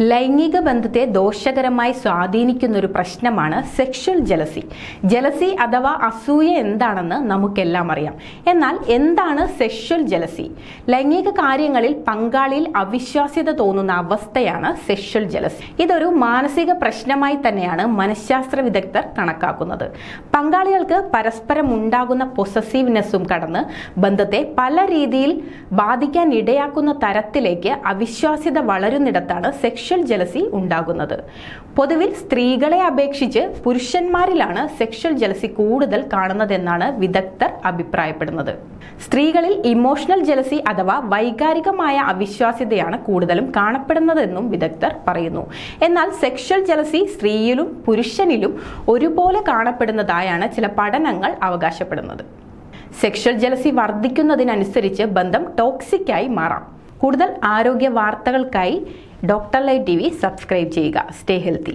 ലൈംഗിക ബന്ധത്തെ ദോഷകരമായി സ്വാധീനിക്കുന്ന ഒരു പ്രശ്നമാണ് സെക്ഷൽ ജലസി ജലസി അഥവാ അസൂയ എന്താണെന്ന് നമുക്കെല്ലാം അറിയാം. എന്നാൽ എന്താണ് സെക്ഷൽ ജലസി ലൈംഗിക കാര്യങ്ങളിൽ പങ്കാളിയിൽ അവിശ്വാസ്യത തോന്നുന്ന അവസ്ഥയാണ് സെക്ഷൽ ജലസി ഇതൊരു മാനസിക പ്രശ്നമായി തന്നെയാണ് മനഃശാസ്ത്ര വിദഗ്ധർ കണക്കാക്കുന്നത്. പങ്കാളികൾക്ക് പരസ്പരം ഉണ്ടാകുന്ന പൊസസീവ്നെസ്സും കടന്ന് ബന്ധത്തെ പല രീതിയിൽ ബാധിക്കാൻ ഇടയാക്കുന്ന തരത്തിലേക്ക് അവിശ്വാസ്യത വളരുന്നിടത്താണ് സെക്ഷൽ ജലസി ഉണ്ടാകുന്നത്. പൊതുവിൽ സ്ത്രീകളെ അപേക്ഷിച്ച് പുരുഷന്മാരിലാണ് സെക്ഷൽ ജലസി കൂടുതൽ കാണുന്നതെന്നാണ് വിദഗ്ധർ അഭിപ്രായപ്പെടുന്നത്. സ്ത്രീകളിൽ ഇമോഷണൽ ജലസി അഥവാ വൈകാരികമായ അവിശ്വാസ്യതയാണ് കൂടുതലും കാണപ്പെടുന്നതെന്നും വിദഗ്ധർ പറയുന്നു. എന്നാൽ സെക്ഷൽ ജലസി സ്ത്രീയിലും പുരുഷനിലും ഒരുപോലെ കാണപ്പെടുന്നതായാണ് ചില പഠനങ്ങൾ അവകാശപ്പെടുന്നത്. സെക്ഷൽ ജലസി വർദ്ധിക്കുന്നതിനനുസരിച്ച് ബന്ധം ടോക്സിക്കായി മാറാം. കൂടുതൽ ആരോഗ്യ വാർത്തകൾക്കായി doctor light T V subscribe ചെയ്യുക. Stay healthy